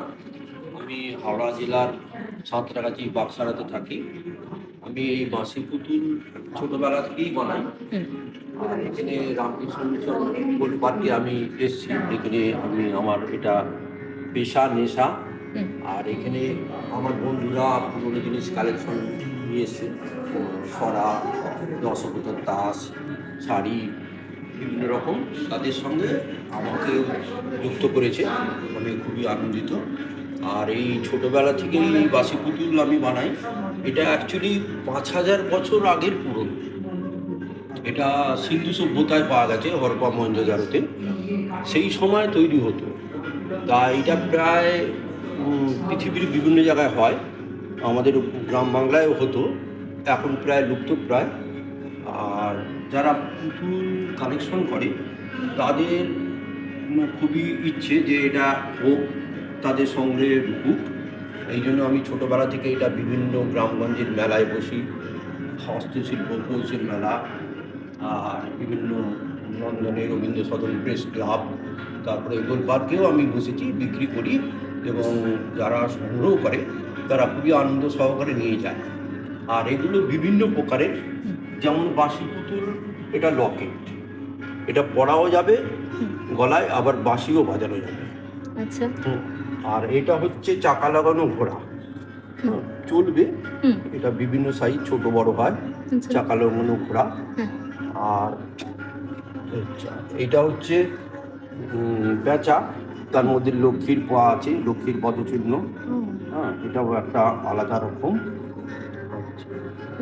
দেবনাথ আমি হাওড়া জেলার সাঁতরাগাছি বাক্সারাতে থাকি। আমি এই বাঁশি পুতুল ছোটোবেলা থেকেই বানাই। আর এখানে রামকৃষ্ণ মিশন পার্কে আমি এসেছি। এখানে আমি আমার এটা পেশা, নেশা। আর এখানে আমার বন্ধুরা পুরোনো জিনিস কালেকশন নিয়ে এসছে। সরা দশকতার তাস, শাড়ি বিভিন্ন রকম তাদের সঙ্গে আমাকে যুক্ত করেছে। আমি খুবই আনন্দিত। আর এই ছোটোবেলা থেকেই এই বাসি পুতুল আমি বানাই। এটা অ্যাকচুয়ালি পাঁচ হাজার বছর আগের পুরনো এটা সিন্ধু সভ্যতায় পাওয়া গেছে হরপা মহেঞ্জোদারোতে সেই সময় তৈরি হতো। তা এটা প্রায় পৃথিবীর বিভিন্ন জায়গায় হয়। আমাদের গ্রাম বাংলায়ও হতো। এখন প্রায় লুপ্ত প্রায়। যারা পুতুল কালেকশন করে, তাদের খুবই ইচ্ছে যে এটা হোক, তাদের সংগ্রহে ঢুকুক। এই জন্য আমি ছোটোবেলা থেকে এটা বিভিন্ন গ্রামগঞ্জের মেলায় বসি। হস্তশিল্প কৌশল মেলা, আর বিভিন্ন লন্ডনে রবীন্দ্র সদন প্রেস ক্লাব, তারপরে গোল পার্কেও আমি বসেছি, বিক্রি করি এবং যারা সংগ্রহ করে, তারা খুবই আনন্দ সহকারে নিয়ে যায়। আর এগুলো বিভিন্ন প্রকারের, যেমন বাসি পুতুল এটা লকেট। এটা পরাও যাবে গলায় আবার বাঁশিও বাজানো যাবে। আচ্ছা। আর এটা হচ্ছে চাকা লাগানো ঘোড়া। চলবে। এটা বিভিন্ন সাইজ ছোট বড় হয়। আচ্ছা। চাকা লাগানো ঘোড়া। হ্যাঁ। আর আচ্ছা, এটা হচ্ছে পেঁচা। তার মধ্যে লক্ষ্মীর পা আছে লক্ষ্মীর পদচিহ্ন। হ্যাঁ এটাও একটা আলাদা রকম।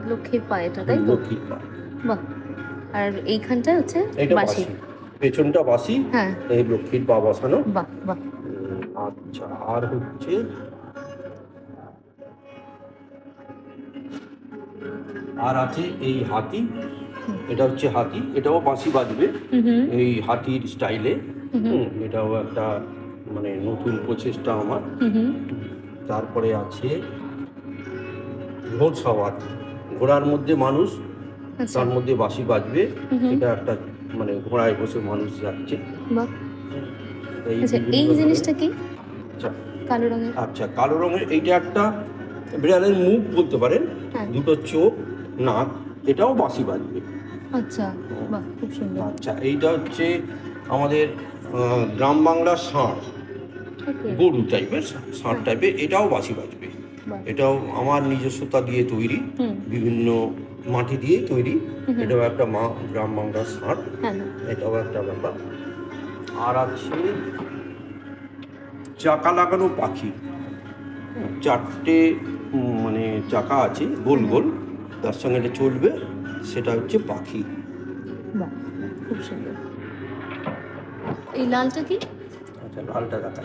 লক্ষ্মীর পা এটা তাই লক্ষ্মীর পা। বাহ। আর এইখানটা হচ্ছে বাসি পেছনটা বাসি হ্যাঁ। এই লক্ষ্মীর পা বসানো। বাহ বাহ। আচ্ছা আর হচ্ছে আর আছে এই হাতি। এটা হচ্ছে হাতি এটাও বাঁশি বাজবে। এই হাতির স্টাইলে। এটাও একটা মানে নতুন প্রচেষ্টা আমার। তারপরে আছে ঘোড় সওয়ার ঘোড়ার মধ্যে মানুষ তার মধ্যে বাঁশি বাজবে এটা একটা মানে ঘোড়ায় বসে মানুষ যাচ্ছে। এই আচ্ছা এই জিনিসটা কি? আচ্ছা। কালো রঙের? আচ্ছা কালো রঙের এইটা একটা বিড়ালের মুখ বলতে পারেন হ্যাঁ। দুটো চোখ নাক এটাও বাঁশি বাজবে। আচ্ছা বাহ খুব সুন্দর। আচ্ছা এইটা হচ্ছে আমাদের গ্রাম বাংলার ষাঁড়। গরু টাইপের ষাঁড় টাইপের এটাও বাঁশি বাজবে। এটাও আমার নিজস্বতা দিয়ে তৈরি। বিভিন্ন মাটি দিয়ে তৈরি। এটাও একটা মা গ্রাম বাংলার ষাঁড় হ্যাঁ। এটাও একটা ব্যাপার। আর আছে চাকা লাগানো পাখি। চারটে মানে চাকা আছে গোল গোল। তার সঙ্গে এটা চলবে। সেটা হচ্ছে পাখি। খুব সুন্দর। এই লালটা কি? আচ্ছা লালটা দেখাই।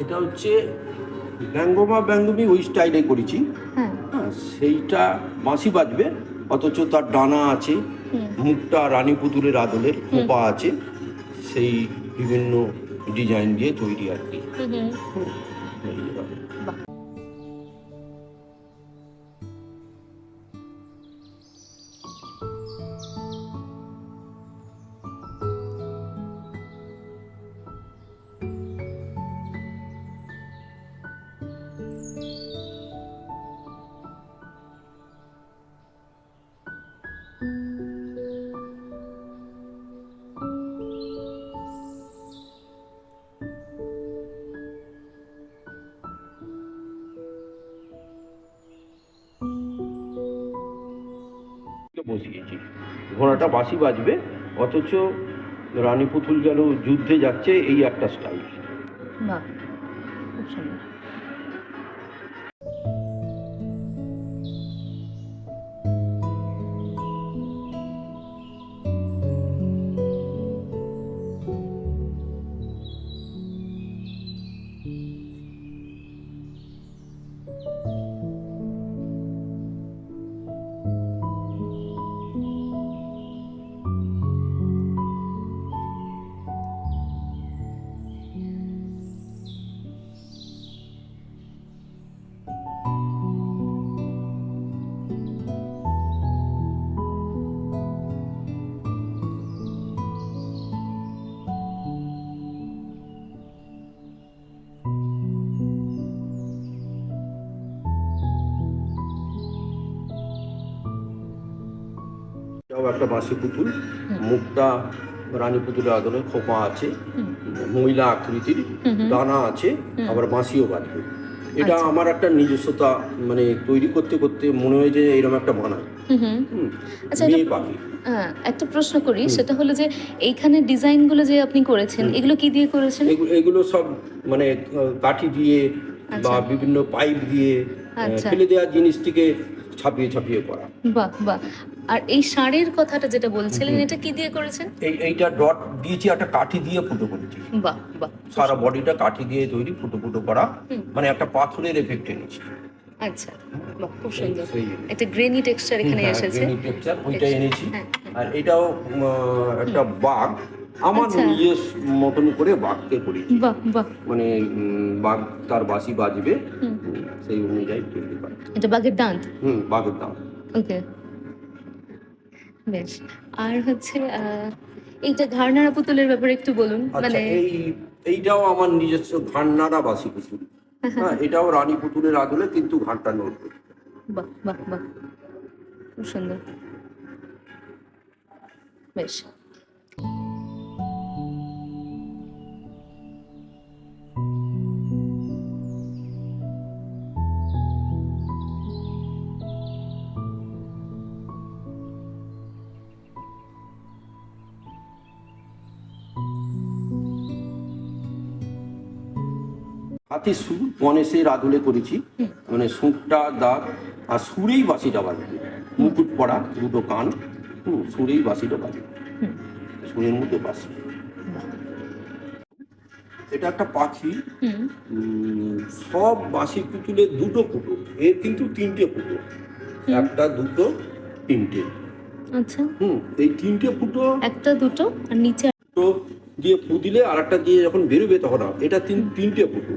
এটা হচ্ছে ব্যঙ্গমা ব্যঙ্গমি ওই স্টাইলে করেছি। হ্যাঁ। হ্যাঁ সেইটা বাঁশি বাজবে অথচ তার ডানা আছে মুখটা রানী পুতুলের আদলের খোপা আছে সেই বিভিন্ন ডিজাইন দিয়ে তৈরি আর কি। বসিয়েছি। ঘোড়াটা বাসি বাজবে, অথচ রানী পুতুল যেন যুদ্ধে যাচ্ছে, এই একটা স্টাইল না খুব সুন্দর। একটা বাঁশি পুতুল মুখটা রানী পুতুলের আদলে খোপা আছে মহিলা আকৃতির। দানা আছে আবার বাঁশিও বাজবে এটা আচ্ছা। আমার একটা নিজস্বতা মানে তৈরি করতে করতে মনে হয় যে এরকম একটা। হুম। আচ্ছা, হ্যাঁ, একটা প্রশ্ন করি সেটা হলো যে এইখানে ডিজাইনগুলো যে আপনি করেছেন এগুলো কি দিয়ে করেছেন এগুলো সব মানে কাঠি দিয়ে বা আচ্ছা। বিভিন্ন পাইপ দিয়ে। ফেলে দেওয়া জিনিস থেকে ছাপিয়ে ছাপিয়ে করা বাহ বাহ আর এই শাড়ির কথাটা যেটা বলছিলেন এটা কি দিয়ে করেছেন? এই এইটা ডট দিয়েছি একটা কাঠি দিয়ে ফুটো করেছি। বাহ বাহ। সারা বডিটা কাঠি দিয়ে তৈরি ফুটো ফুটো করা। মানে একটা পাথরের এফেক্ট এনেছি। আচ্ছা খুব সুন্দর। একটা গ্রেনি টেক্সচার এখানে হ্যাঁ, এসেছে। ওইটা এনেছি। হ্যাঁ, আর এটাও একটা বাঘ। আমার আচ্ছা। নিজের মতন করে বাঘকে করেছি। বাহ বাহ। মানে বাঘ তার বাঁশি বাজবে। সেই অনুযায়ী তৈরি করা। এটা বাঘের দাঁত? হুম বাঘের দাম ওকে। বেশ। আর হচ্ছে এইটা ঘাড়নাড়া পুতুলের ব্যাপারে একটু বলুন। আচ্ছা মানে এই এইটাও আমার নিজস্ব ঘাড়নাড়া বাসি পুতুল হ্যাঁ এটাও রানী পুতুলের আদলে কিন্তু ঘাটটা নড়বে বাহ বাহ বাহ। খুব সুন্দর। বেশ। হাতে সুর গণেশের আদলে করেছি। মানে সুরটা দাগ আর সুরেই বাঁশিটা বাজবে। মুকুট পড়া দুটো কান হুম সুরেই বাঁশিটা বাজবে। সুরের মধ্যে বাহ। এটা একটা পাখি। সব বাঁশি পুতুলে দুটো ফুটো এর কিন্তু তিনটে ফুটো একটা দুটো তিনটে। আচ্ছা। হুম এই তিনটে ফুটো একটা দুটো আর নিচে দিয়ে ফু দিলে আর একটা দিয়ে যখন বেরোবে তখন এটা তিন তিনটে ফুটো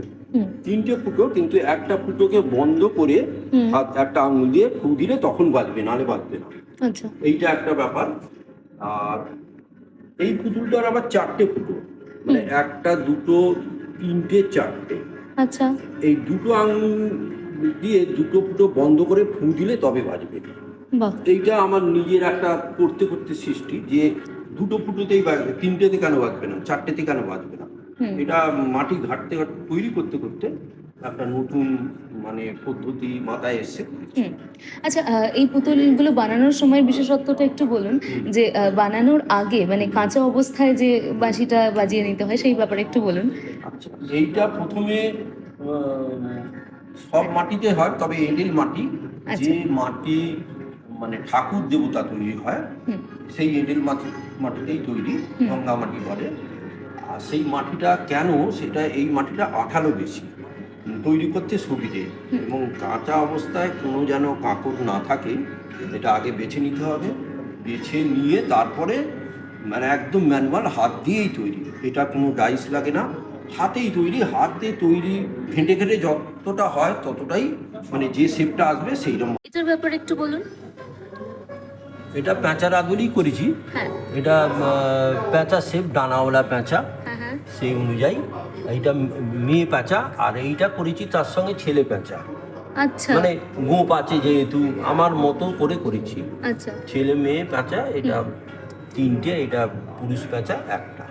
তিনটে ফুটো কিন্তু একটা ফুটোকে বন্ধ করে হাত একটা আঙুল দিয়ে ফু দিলে তখন বাজবে নালে বাজবে না। আচ্ছা। এইটা একটা ব্যাপার। আর এই পুতুলটার আবার চারটে ফুটো মানে একটা দুটো তিনটে চারটে। আচ্ছা। এই দুটো আঙুল দিয়ে দুটো ফুটো বন্ধ করে ফু দিলে তবে বাজবে। এইটা আমার নিজের একটা করতে করতে সৃষ্টি যে দুটো ফুটোতেই বাজবে তিনটেতে কেন বাজবে না চারটেতে কেন বাজবে না। এটা মাটি ঘাটতে ঘাটতে তৈরি করতে করতে একটা নতুন মানে পদ্ধতি মাথায় এসছে। আচ্ছা এই পুতুলগুলো বানানোর সময় বিশেষত্বটা একটু বলুন যে বানানোর আগে মানে কাঁচা অবস্থায় যে বাঁশিটা বাজিয়ে নিতে হয় সেই ব্যাপারে একটু বলুন। আচ্ছা এইটা প্রথমে সব মাটিতে হয় তবে এঁটেল মাটি আচ্ছা। যে মাটি মানে ঠাকুর দেবতা তৈরি হয় সেই এঁটেল মাটি মাটিতেই তৈরি। গঙ্গা মাটি বলে। আর সেই মাটিটা কেন সেটা এই মাটিটা আঠালো বেশি? তৈরি করতে সুবিধে। এবং কাঁচা অবস্থায় কোনো যেন কাঁকড় না থাকে এটা আগে বেছে নিতে হবে। বেছে নিয়ে তারপরে মানে একদম ম্যানুয়াল হাত দিয়েই তৈরি। এটা কোনো ডাইস লাগে না। হাতেই তৈরি হাতে তৈরি ঘেঁটে ঘেঁটে যতটা হয় ততটাই মানে যে শেপটা আসবে সেই রকম। এটার ব্যাপারে একটু বলুন। এটা প্যাঁচার আদলেই করেছি। হ্যাঁ। এটা প্যাঁচা শেপ ডানাওয়ালা প্যাঁচা। সেই অনুযায়ী এইটা মেয়ে প্যাঁচা আর এইটা করেছি তার সঙ্গে ছেলে প্যাঁচা। আচ্ছা। মানে গোপ আছে যেহেতু আমার মতো করে করেছি। আচ্ছা। ছেলে মেয়ে প্যাঁচা এটা তিনটে এটা পুরুষ প্যাঁচা একটা।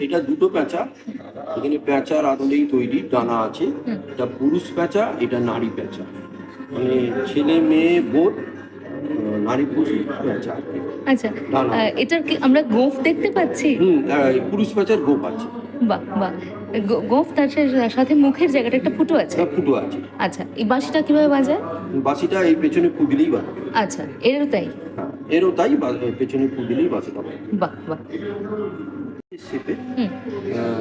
এটা দুটো প্যাঁচা। এখানে প্যাঁচার আদলেই তৈরি ডানা আছে। এটা পুরুষ প্যাঁচা এটা নারী প্যাঁচা। মানে ছেলে মেয়ে বোধ নারী পুরুষ আর কি। আচ্ছা এটার কি আমরা গোফ দেখতে পাচ্ছি? হুম পুরুষ প্যাঁচার গোপ আছে। বাহ বাহ। গোফ তার সাথে মুখের জায়গাটা একটা ফুটো আছে? একটা ফুটো আছে। আচ্ছা এই বাঁশিটা কীভাবে বাজায়? বাসিটা এই পেছনে ফু দিলেই বাজবে আচ্ছা এরও তাই? হ্যাঁ এরও তাই বা- পেছনে ফু দিলেই বাসিটা বাহ বাহ। শেপে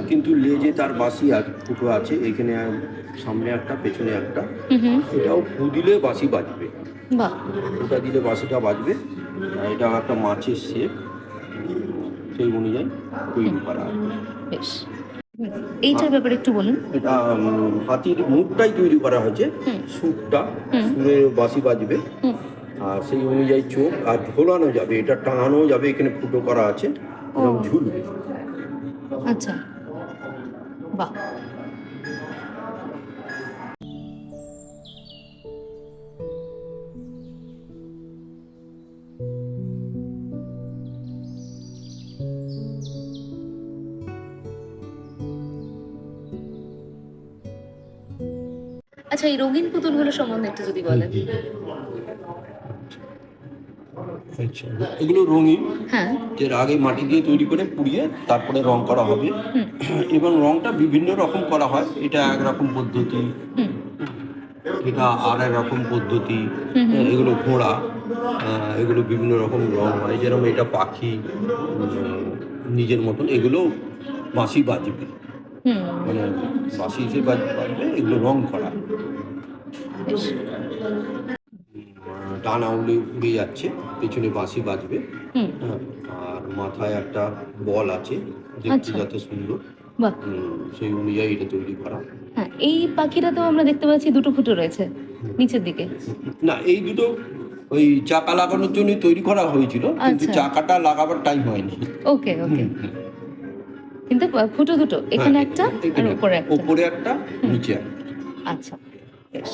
কিন্তু লেজে তার বাসি আর ফুটো আছে। এখানে সামনে একটা পেছনে একটা। এটাও ফু দিলে বাসি বাজবে। বাহ। ওটা দিলে বাসিটা বাজবে। এটা একটা মাছের শেপ সেই অনুযায়ী তৈরি করা বেশ। এইটার ব্যাপারে একটু বলুন। এটা হাতির মুখটাই তৈরি করা হয়েছে। সুরটা হুম। সুরে বাসি বাজবে। আর সেই অনুযায়ী চোখ আর ঝোলানো যাবে। এটা টাঙানো যাবে। এখানে ফুটো করা আছে। ঝুলবে। আচ্ছা। বাহ। আচ্ছা এই রঙিন পুতুলগুলো সম্বন্ধে একটু যদি বলেন। আচ্ছা এগুলো রঙিন হ্যাঁ। এর আগে মাটি দিয়ে তৈরি করে পুড়িয়ে তারপরে রং করা হবে। এবং রংটা বিভিন্ন রকম করা হয় এটা একরকম পদ্ধতি এটা আর এক রকম পদ্ধতি হুম। এগুলো ঘোড়া এগুলো বিভিন্ন রকম রং হয় যেরকম এটা পাখি নিজের মতন এগুলো বাঁশি বাজবে। মানে হিসেবে বাজ- বাজবে এগুলো রং করা। ডানা উড়ে উড়ে যাচ্ছে পেছনে বাঁশি বাজবে হুম। হ্যাঁ, আর মাথায় একটা বল আছে দেখতে আচ্ছা। যাতে সুন্দর। সেই অনুযায়ী এটা তৈরি করা। হ্যাঁ এই পাখিটা তো আমরা দেখতে পাচ্ছি দুটো ফুটো রয়েছে নিচের দিকে। না এই দুটো ওই চাকা লাগানোর জন্য তৈরি করা হয়েছিল কিন্তু আচ্ছা। চাকাটা লাগাবার টাইম হয়নি। ওকে ওকে। কিন্তু ফুটো দুটো এখানে হ্যাঁ, একটা আর উপরে একটা। ওপরে একটা নিচে একটা। আচ্ছা বেশ।